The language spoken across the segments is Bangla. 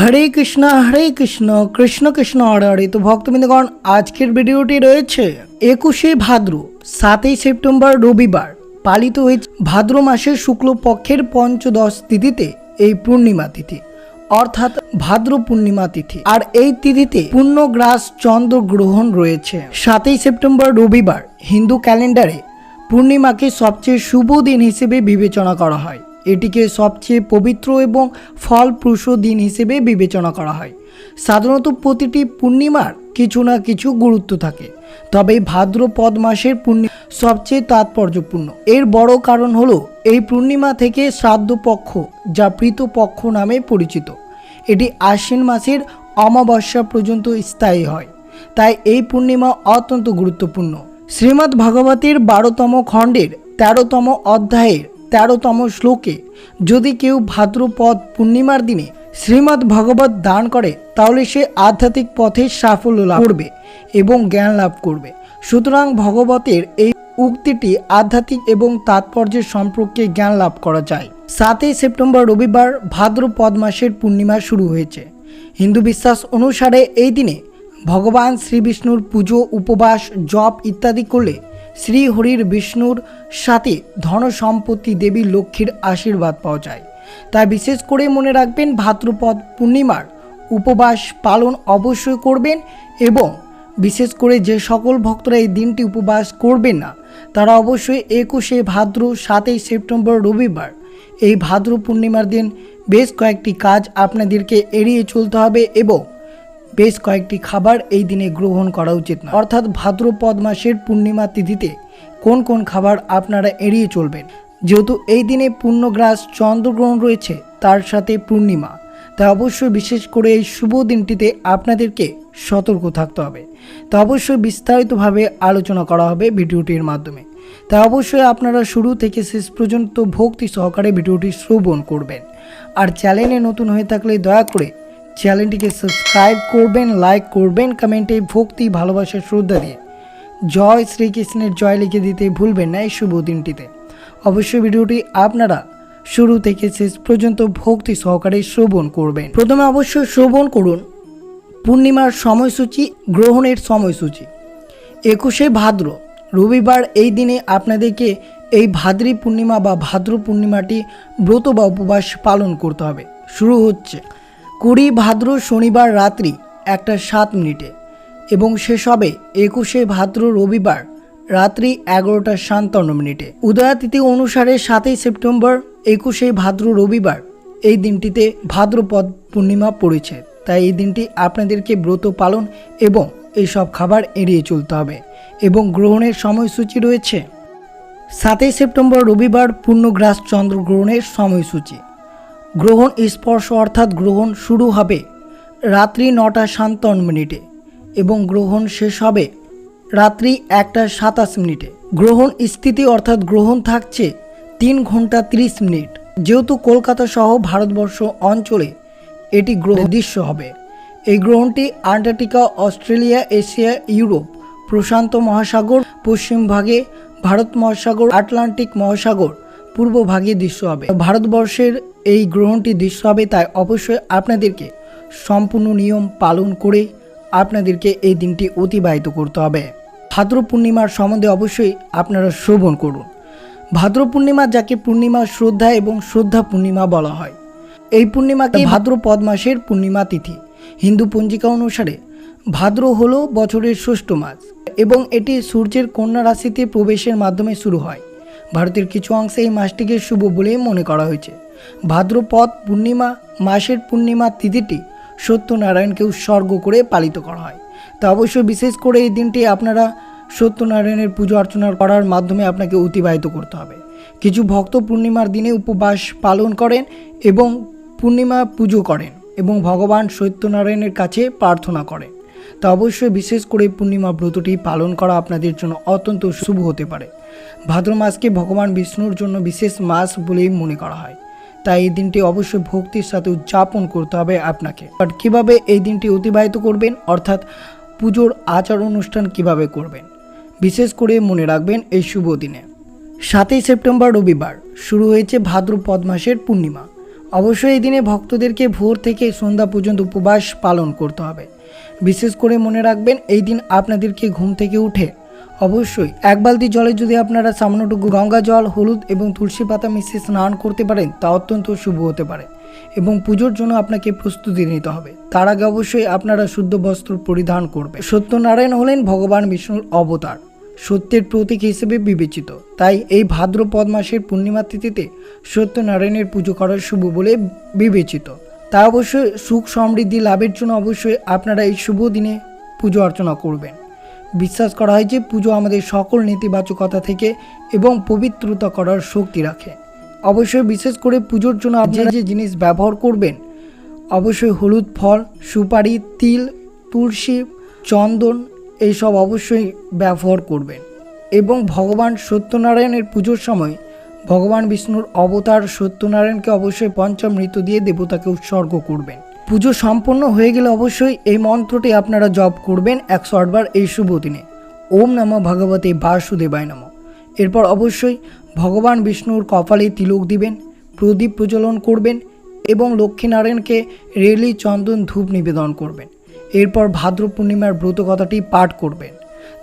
হরে কৃষ্ণ হরে কৃষ্ণ কৃষ্ণ কৃষ্ণ, হরে হরে। তো ভক্তবৃন্দগণ, আজকের ভিডিওটি রয়েছে একুশে ভাদ্র সাতই সেপ্টেম্বর রবিবার। পালিত হয়েছে ভাদ্র মাসের শুক্লপক্ষের পঞ্চদশ তিথিতে এই পূর্ণিমা তিথি, অর্থাৎ ভাদ্র পূর্ণিমা তিথি। আর এই তিথিতে পূর্ণগ্রাস চন্দ্র গ্রহণ রয়েছে। সাতই সেপ্টেম্বর রবিবার, হিন্দু ক্যালেন্ডারে পূর্ণিমাকে সবচেয়ে শুভ দিন হিসেবে বিবেচনা করা হয়। এটিকে সবচেয়ে পবিত্র এবং ফলপ্রসূ দিন হিসেবে বিবেচনা করা হয়। সাধারণত প্রতিটি পূর্ণিমার কিছু না কিছু গুরুত্ব থাকে। তবে ভাদ্রপদ মাসের পূর্ণিমা সবচেয়ে তাৎপর্যপূর্ণ। এর বড় কারণ হলো এই পূর্ণিমা থেকে শ্রাদ্ধ পক্ষ যা পৃতপক্ষ নামে পরিচিত। এটি আশ্বিন মাসের অমাবস্যা পর্যন্ত স্থায়ী হয়। তাই এই পূর্ণিমা অত্যন্ত গুরুত্বপূর্ণ। শ্রীমদ্ ভাগবতের বারোতম খণ্ডের তেরোতম অধ্যায়ের তেরোতম শ্লোকে, যদি কেউ ভাদ্রপদ পূর্ণিমার দিনে শ্রীমদ্ ভগবত দান করে, তাহলে সে আধ্যাত্মিক পথে সাফল্য লাভ করবে এবং জ্ঞান লাভ করবে। সুতরাং ভগবতের এই উক্তিটি আধ্যাত্মিক এবং তাৎপর্যের সম্পর্কে জ্ঞান লাভ করা যায়। সাতই সেপ্টেম্বর রবিবার ভাদ্রপদ মাসের পূর্ণিমা শুরু হয়েছে। হিন্দু বিশ্বাস অনুসারে এই দিনে ভগবান শ্রীবিষ্ণুর পুজো, উপবাস, জপ ইত্যাদি করলে শ্রী হরির বিষ্ণুর সাথে ধন সম্পত্তি দেবী লক্ষ্মীর আশীর্বাদ পাওয়া যায়। তাই বিশেষ করে মনে রাখবেন ভাদ্রপদ পূর্ণিমার উপবাস পালন অবশ্যই করবেন এবং বিশেষ করে যে সকল ভক্তরা এই দিনটি উপবাস করবেন না, তারা অবশ্যই একুশে ভাদ্র, সাতই সেপ্টেম্বর রবিবার এই ভাদ্র পূর্ণিমার দিন বেশ কয়েকটি কাজ আপনাদেরকে এড়িয়ে চলতে হবে এবং বেশ কয়েকটি খাবার এই দিনে গ্রহণ করা উচিত না অর্থাৎ ভাদ্রপদ মাসের পূর্ণিমা তিথিতে কোন কোন খাবার আপনারা এড়িয়ে চলবেন? যেহেতু এই দিনে পূর্ণগ্রাস চন্দ্রগ্রহণ রয়েছে, তার সাথে পূর্ণিমা। তাই অবশ্যই বিশেষ করে এই শুভ দিনটিতে আপনাদেরকে সতর্ক থাকতে হবে। তা অবশ্যই বিস্তারিতভাবে আলোচনা করা হবে ভিডিওটির মাধ্যমে। তাই অবশ্যই আপনারা শুরু থেকে শেষ পর্যন্ত ভক্তি সহকারে ভিডিওটি শ্রবণ করবেন। আর চ্যানেলে নতুন হয়ে থাকলে দয়া করে চ্যানেলটিকে সাবস্ক্রাইব করবেন, লাইক করবেন, কমেন্টে ভক্তি, ভালোবাসা, শ্রদ্ধা দিয়ে। জয় শ্রীকৃষ্ণের জয় লিখে দিতে ভুলবেন না এই শুভ দিনটিতে। অবশ্যই ভিডিওটি আপনারা শুরু থেকে শেষ পর্যন্ত ভক্তি সহকারে শ্রবণ করবেন। প্রথমে অবশ্যই শ্রবণ করুন পূর্ণিমার সময়সূচি, গ্রহণের সময়সূচি। একুশে ভাদ্র, রবিবার এই দিনে আপনাদেরকে এই ভাদ্রী পূর্ণিমা বা ভাদ্র পূর্ণিমাটি ব্রত বা উপবাস পালন করতে হবে। শুরু হচ্ছে। কুড়ি ভাদ্র শনিবার রাত্রি একটা সাত মিনিটে এবং শেষ হবে একুশে ভাদ্র রবিবার রাত্রি এগারোটা সাতান্ন মিনিটে। উদয়াতিথি অনুসারে সাতই সেপ্টেম্বর একুশে ভাদ্র রবিবার এই দিনটিতে ভাদ্রপদ পূর্ণিমা পড়েছে। তাই এই দিনটি আপনাদেরকে ব্রত পালন এবং এই সব খাবার এড়িয়ে চলতে হবে এবং গ্রহণের সময়সূচি রয়েছে। সাতই সেপ্টেম্বর রবিবার পূর্ণগ্রাস চন্দ্রগ্রহণের সময়সূচি। গ্রহণ স্পর্শ অর্থাৎ গ্রহণ শুরু হবে রাত্রি নটা সাতান্ন মিনিটে এবং গ্রহণ শেষ হবে রাত্রি একটা সাতাশ মিনিটে। গ্রহণ স্থিতি অর্থাৎ গ্রহণ থাকছে তিন ঘণ্টা তিরিশ মিনিট। যেহেতু কলকাতা সহ ভারতবর্ষ অঞ্চলে এটি গ্রহ দৃশ্য হবে। এই গ্রহণটি আন্টার্কটিকা, অস্ট্রেলিয়া, এশিয়া, ইউরোপ, প্রশান্ত মহাসাগর, পশ্চিম ভাগে ভারত মহাসাগর, আটলান্টিক মহাসাগর পূর্ব ভাগে দৃশ্য হবে। ভারতবর্ষের এই গ্রহণটি দৃশ্য হবে, তাই অবশ্যই আপনাদেরকে সম্পূর্ণ নিয়ম পালন করে আপনাদেরকে এই দিনটি অতিবাহিত করতে হবে। ভাদ্র পূর্ণিমার সম্বন্ধে অবশ্যই আপনারা শ্রবণ করুন। ভাদ্র পূর্ণিমা যাকে পূর্ণিমা শ্রদ্ধা এবং শ্রদ্ধা পূর্ণিমা বলা হয়, এই পূর্ণিমাকে ভাদ্রপদ মাসের পূর্ণিমা তিথি। হিন্দু পঞ্জিকা অনুসারে ভাদ্র হলো বছরের ষষ্ঠ মাস এবং এটি সূর্যের কন্যা রাশিতে প্রবেশের মাধ্যমে শুরু হয়। ভারতের কিছু অংশে এই মাসটিকে শুভ বলেই মনে করা হয়েছে। ভাদ্রপদ পূর্ণিমা, মাসের পূর্ণিমা তিথিটি সত্যনারায়ণকে উৎসর্গ করে পালিত করা হয়। তা অবশ্যই বিশেষ করে এই দিনটি আপনারা সত্যনারায়ণের পুজো অর্চনা করার মাধ্যমে আপনাকে অতিবাহিত করতে হবে। কিছু ভক্ত পূর্ণিমার দিনে উপবাস পালন করেন এবং পূর্ণিমা পুজো করেন এবং ভগবান সত্যনারায়ণের কাছে প্রার্থনা করেন। তা অবশ্যই বিশেষ করে পূর্ণিমা ব্রতটি পালন করা আপনাদের জন্য অত্যন্ত শুভ হতে পারে। ভাদ্র মাসকে ভগবান বিষ্ণুর জন্য বিশেষ মাস বলেই মনে করা হয়। তাই এই দিনটি অবশ্যই ভক্তির সাথে উদযাপন করতে হবে আপনাকে। বাট কীভাবে এই দিনটি অতিবাহিত করবেন, অর্থাৎ পুজোর আচার অনুষ্ঠান কীভাবে করবেন, বিশেষ করে মনে রাখবেন এই শুভ দিনে। সাতই সেপ্টেম্বর রবিবার, শুরু হয়েছে ভাদ্রপদ মাসের পূর্ণিমা। অবশ্যই এই দিনে ভক্তদেরকে ভোর থেকে সন্ধ্যা পর্যন্ত উপবাস পালন করতে হবে। বিশেষ করে মনে রাখবেন, এই দিন আপনাদেরকে ঘুম থেকে উঠে অবশ্যই এক বালতি জলে যদি আপনারা সামান্যটুকু গঙ্গা জল, হলুদ এবং তুলসী পাতা মিশিয়ে স্নান করতে পারেন, তা অত্যন্ত শুভ হতে পারে এবং পুজোর জন্য আপনাকে প্রস্তুতি নিতে হবে। তার আগে অবশ্যই আপনারা শুদ্ধ বস্ত্র পরিধান করবে সত্যনারায়ণ হলেন ভগবান বিষ্ণুর অবতার, সত্যের প্রতীক হিসেবে বিবেচিত। তাই এই ভাদ্রপদ মাসের পূর্ণিমা তিথিতে সত্যনারায়ণের পুজো করা শুভ বলে বিবেচিত। তা অবশ্যই সুখ সমৃদ্ধি লাভের জন্য অবশ্যই আপনারা এই শুভ দিনে পুজো অর্চনা করবেন। বিশ্বাস করা হয় যে পুজো আমাদের সকল নেতিবাচকতা থেকে এবং পবিত্রতা করার শক্তি রাখে। অবশ্যই বিশেষ করে পুজোর জন্য আপনারা যে জিনিস ব্যবহার করবেন, অবশ্যই হলুদ ফল, সুপারি, তিল, তুলসী, চন্দন, এইসব অবশ্যই ব্যবহার করবেন। এবং ভগবান সত্যনারায়ণের পুজোর সময় ভগবান বিষ্ণুর অবতার সত্যনারায়ণকে অবশ্যই পঞ্চম পঞ্চামৃত দিয়ে দেবতাকে উৎসর্গ করবেন। পুজো সম্পন্ন হয়ে গেলে অবশ্যই এই মন্ত্রটি আপনারা জপ করবেন একশো আটবার এই শুভ দিনে। ওম নম ভগবতে বাসুদেবায় নম। এরপর অবশ্যই ভগবান বিষ্ণুর কপালে তিলক দিবেন, প্রদীপ প্রজ্বলন করবেন এবং লক্ষ্মীনারায়ণকে রেলি, চন্দন, ধূপ নিবেদন করবেন। এরপর ভাদ্র পূর্ণিমার ব্রত কথাটি পাঠ করবেন।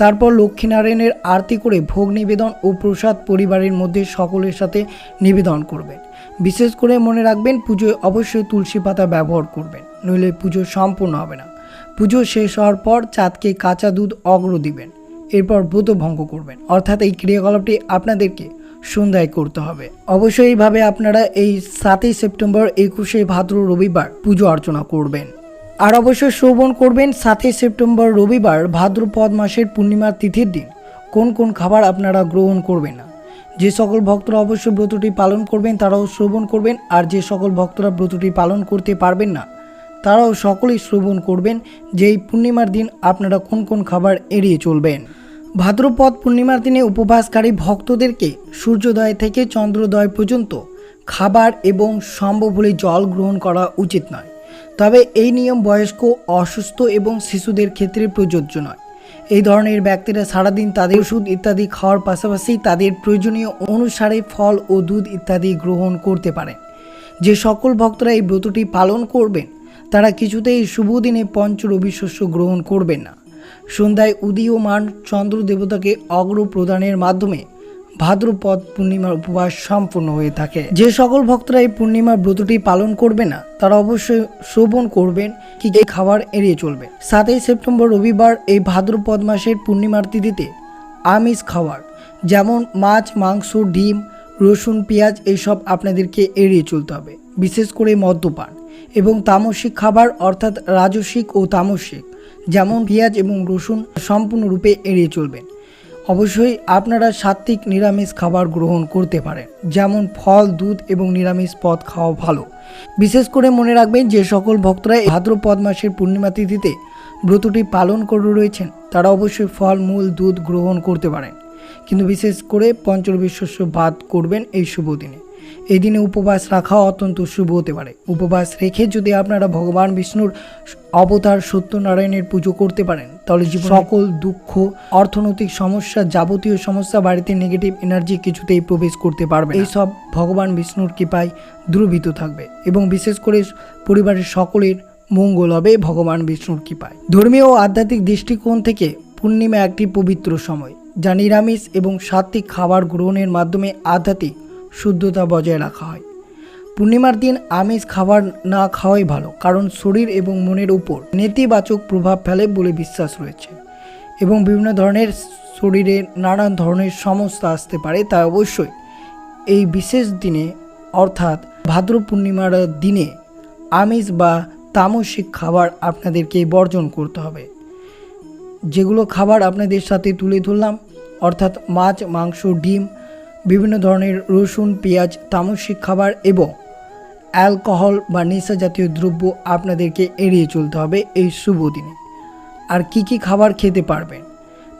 তারপর লক্ষ্মীনারায়ণের আরতি করে ভোগ নিবেদন ও প্রসাদ পরিবারের মধ্যে সকলের সাথে নিবেদন করবেন। বিশেষ করে মনে রাখবেন, পুজোয় অবশ্যই তুলসী পাতা ব্যবহার করবেন, নইলে পুজো সম্পূর্ণ হবে না। পুজো শেষ হওয়ার পর চাঁদকে কাঁচা দুধ অগ্র দিবেন, এরপর ব্রত ভঙ্গ করবেন। অর্থাৎ এই ক্রিয়াকলাপটি আপনাদেরকে সন্ধ্যায় করতে হবে। অবশ্যই এইভাবে আপনারা এই সাতই সেপ্টেম্বর একুশে ভাদ্র রবিবার পুজো অর্চনা করবেন। আর অবশ্যই শ্রবণ করবেন সাতই সেপ্টেম্বর রবিবার ভাদ্রপদ মাসের পূর্ণিমার তিথির দিন। কোন কোন খাবার আপনারা গ্রহণ করবেন না। যে সকল ভক্তরা অবশ্যই ব্রতটি পালন করবেন, তারাও শ্রবণ করবেন, আর যে সকল ভক্তরা ব্রতটি পালন করতে পারবেন না, তারাও সকলেই শ্রবণ করবেন যে এই পূর্ণিমার দিন আপনারা কোন কোন খাবার এড়িয়ে চলবেন। ভাদ্রপদ পূর্ণিমার দিনে উপবাসকারী ভক্তদেরকে সূর্যোদয় থেকে চন্দ্রোদয় পর্যন্ত খাবার এবং সম্ভব হলে জল গ্রহণ করা উচিত নয়। তবে এই নিয়ম বয়স্ক, অসুস্থ এবং শিশুদের ক্ষেত্রে প্রযোজ্য নয়। এই ধরনের ব্যক্তিরা সারাদিন তাদের ওষুধ ইত্যাদি খাওয়ার পাশাপাশি তাদের প্রয়োজনীয় অনুসারে ফল ও দুধ ইত্যাদি গ্রহণ করতে পারেন। যে সকল ভক্তরা এই ব্রতটি পালন করবেন, তারা কিছুতেই শুভ দিনে পঞ্চ রবি শস্য গ্রহণ করবেন না। সন্ধ্যায় উদীয়মান চন্দ্র দেবতাকে অগ্র প্রদানের মাধ্যমে ভাদ্রপদ পূর্ণিমার উপবাস সম্পূর্ণ হয়ে থাকে। যে সকল ভক্তরা এই পূর্ণিমার ব্রতটি পালন করবে না, তারা অবশ্যই শ্রবণ করবেন, কি কি খাবার এড়িয়ে চলবে। সাতই সেপ্টেম্বর রবিবার এই ভাদ্রপদ মাসের পূর্ণিমার তিথিতে আমিষ খাবার যেমন মাছ, মাংস, ডিম, রসুন, পেঁয়াজ এইসব আপনাদেরকে এড়িয়ে চলতে হবে, বিশেষ করে মদ্যপান এবং তামসিক খাবার অর্থাৎ রাজসিক ও তামসিক, যেমন পেঁয়াজ এবং রসুন সম্পূর্ণরূপে এড়িয়ে চলবেন। অবশ্যই আপনারা সাত্ত্বিক নিরামিষ খাবার গ্রহণ করতে পারেন। যেমন ফল, দুধ এবং নিরামিষ পদ খাওয়া ভালো। বিশেষ করে মনে রাখবেন যে সকল ভক্তরা ভাদ্রপদ মাসের পূর্ণিমা তিথিতে ব্রতটি পালন করে রয়েছেন। তারা অবশ্যই ফল, মূল, দুধ গ্রহণ করতে পারেন। কিন্তু বিশেষ করে পঞ্চবিশ্বস্য ভাত করবেন এই শুভ দিনে। এই দিনে উপবাস রাখা অত্যন্ত শুভ হতে পারে। উপবাস রেখে যদি আপনারা ভগবান বিষ্ণুর অবতার সত্যনারায়ণের পুজো করতে পারেন, তাহলে জীবন সকল দুঃখ, অর্থনৈতিক সমস্যা, যাবতীয় সমস্যা বাড়িতে নেগেটিভ এনার্জি কিছুতেই প্রবেশ করতে পারবে এই সব ভগবান বিষ্ণুর কৃপায় দ্রুবিত থাকবে এবং বিশেষ করে পরিবারের সকলের মঙ্গল হবে ভগবান বিষ্ণুর কৃপায়। ধর্মীয় ও আধ্যাত্মিক দৃষ্টিকোণ থেকে পূর্ণিমা একটি পবিত্র সময়, যা নিরামিষ এবং সাত্ত্বিক খাবার গ্রহণের মাধ্যমে আধ্যাত্মিক শুদ্ধতা বজায় রাখা হয়। পূর্ণিমার দিন আমিষ খাবার না খাওয়াই ভালো, কারণ শরীর এবং মনের উপর নেতিবাচক প্রভাব ফেলে বলে বিশ্বাস রয়েছে। এবং বিভিন্ন ধরনের শরীরে নানান ধরনের সমস্যা আসতে পারে, তাই অবশ্যই এই বিশেষ দিনে, অর্থাৎ ভাদ্র পূর্ণিমার দিনে আমিষ বা তামসিক খাবার আপনাদেরকে বর্জন করতে হবে। যেগুলো খাবার আপনাদের সাথে তুলে ধরলাম, অর্থাৎ মাছ, মাংস, ডিম বিভিন্ন ধরনের রসুন, পেঁয়াজ, তামসিক খাবার এবং অ্যালকোহল বা নেশা জাতীয় দ্রব্য আপনাদেরকে এড়িয়ে চলতে হবে এই শুভ দিনে। আর কি কি খাবার খেতে পারবেন?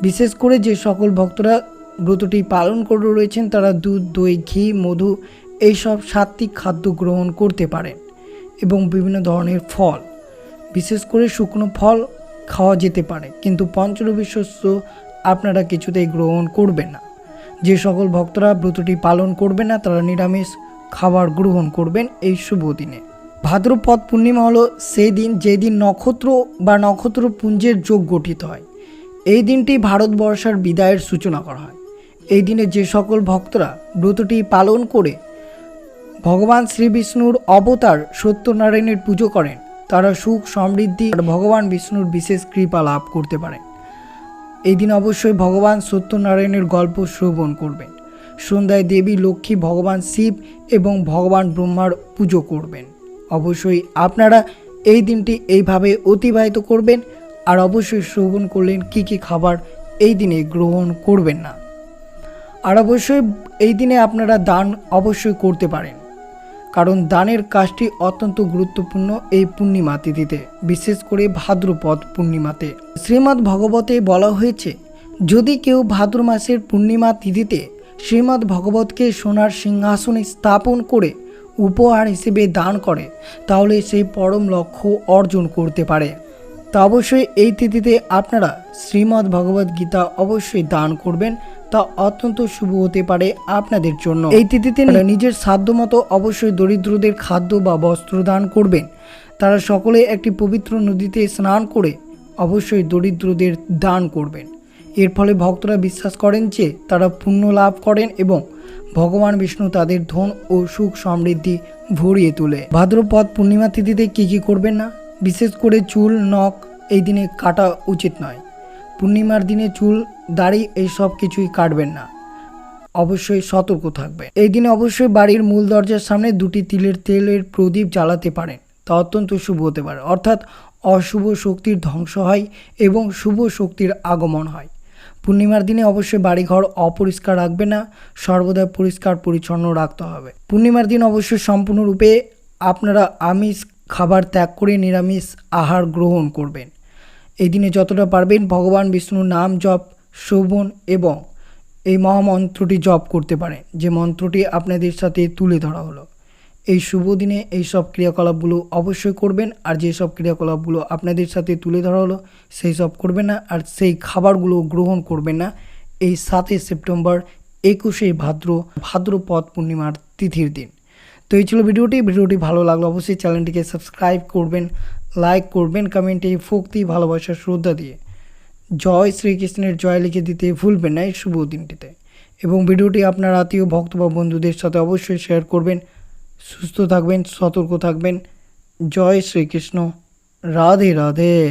বিশেষ করে যে সকল ভক্তরা ব্রতটি পালন করে রয়েছেন, তারা দুধ, দই, ঘি, মধু এইসব সাত্ত্বিক খাদ্য গ্রহণ করতে পারেন এবং বিভিন্ন ধরনের ফল, বিশেষ করে শুকনো ফল খাওয়া যেতে পারে। কিন্তু পঞ্চরবি শস্য আপনারা কিছুতেই গ্রহণ করবেন না। যে সকল ভক্তরা ব্রতটি পালন করবে না, তারা নিরামিষ খাবার গ্রহণ করবেন এই শুভ দিনে। ভাদ্রপদ পূর্ণিমা হলো সেই দিন যেদিন নক্ষত্র বা নক্ষত্রপুঞ্জের যোগ গঠিত হয়। এই দিনটি ভারতবর্ষের বিদায়ের সূচনা করা হয়। এই দিনে যে সকল ভক্তরা ব্রতটি পালন করে ভগবান শ্রী বিষ্ণুর অবতার সত্যনারায়ণের পুজো করেন, তারা সুখ সমৃদ্ধি আর ভগবান বিষ্ণুর বিশেষ কৃপা লাভ করতে পারেন। এই দিন অবশ্যই ভগবান সত্যনারায়ণের গল্প শ্রবণ করবেন। সন্ধ্যায় দেবী, লক্ষ্মী, ভগবান শিব এবং ভগবান ব্রহ্মার পুজো করবেন। অবশ্যই আপনারা এই দিনটি এইভাবে অতিবাহিত করবেন আর অবশ্যই শ্রবণ করলেন কি কি খাবার এই দিনে গ্রহণ করবেন না। আর অবশ্যই এই দিনে আপনারা দান অবশ্যই করতে পারেন। কারণ দানের কাজটি অত্যন্ত গুরুত্বপূর্ণ এই পূর্ণিমা তিথিতে, বিশেষ করে ভাদ্রপদ পূর্ণিমাতে। শ্রীমদ্ ভগবতে বলা হয়েছে, যদি কেউ ভাদ্র মাসের পূর্ণিমা তিথিতে শ্রীমদ্ ভগবতকে সোনার সিংহাসনে স্থাপন করে উপহার হিসেবে দান করে, তাহলে সেই পরম লক্ষ্য অর্জন করতে পারে। তা অবশ্যই এই তিথিতে আপনারা শ্রীমদ্ ভগবদ গীতা অবশ্যই দান করবেন। তা অত্যন্ত শুভ হতে পারে আপনাদের জন্য। এই তিথিতে নিজের সাধ্যমতো অবশ্যই দরিদ্রদের খাদ্য বা বস্ত্র দান করবেন। তারা সকলে একটি পবিত্র নদীতে স্নান করে অবশ্যই দরিদ্রদের দান করবেন। এর ফলে ভক্তরা বিশ্বাস করেন যে তারা পুণ্য লাভ করেন এবং ভগবান বিষ্ণু তাদের ধন ও সুখ সমৃদ্ধি ভরিয়ে তোলে। ভাদ্রপদ পূর্ণিমা তিথিতে কী কী করবেন না? বিশেষ করে চুল নখ এই দিনে কাটা উচিত নয়। পূর্ণিমার দিনে চুল দাড়ি এই সব কিছুই কাটবেন না। অবশ্যই সতর্ক থাকবে এই দিনে অবশ্যই বাড়ির মূল দরজার সামনে দুটি তিলের তেলের প্রদীপ জ্বালাতে পারেন। তা অত্যন্ত শুভ হতে পারে। অর্থাৎ অশুভ শক্তির ধ্বংস হয় এবং শুভ শক্তির আগমন হয়। পূর্ণিমার দিনে অবশ্যই বাড়িঘর অপরিষ্কার রাখবে না, সর্বদা পরিষ্কার পরিচ্ছন্ন রাখতে হবে। পূর্ণিমার দিন অবশ্যই সম্পূর্ণরূপে আপনারা আমিষ খাবার ত্যাগ করে নিরামিষ আহার গ্রহণ করবেন। এই দিনে যতটা পারবেন ভগবান বিষ্ণুর নাম জপ শ্রবণ এবং এই মহামন্ত্রটি জপ করতে পারেন যে মন্ত্রটি আপনাদের সাথে তুলে ধরা হলো। এই শুভ দিনে এই সব ক্রিয়াকলাপগুলো অবশ্যই করবেন আর যে সব ক্রিয়াকলাপগুলো আপনাদের সাথে তুলে ধরা হলো সেই সব করবেন না আর সেই খাবারগুলো গ্রহণ করবেন না। এই সাতই সেপ্টেম্বর একুশে ভাদ্র, ভাদ্রপদ পূর্ণিমার তিথির দিন। তো এই ছিল ভিডিওটি। ভিডিওটি ভালো লাগল অবশ্যই চ্যানেলটিকে সাবস্ক্রাইব করবেন, লাইক করবেন, কমেন্টে ভক্তি ভালোবাসা, শ্রদ্ধা দিয়ে। জয় শ্রীকৃষ্ণের জয় লিখে দিতে ভুলবেন না এই শুভ দিনটিতে। এবং ভিডিওটি আপনার আত্মীয়, ভক্ত বা বন্ধুদের সাথে অবশ্যই শেয়ার করবেন। সুস্থ থাকবেন, সতর্ক থাকবেন। জয় শ্রীকৃষ্ণ। রাধে রাধে।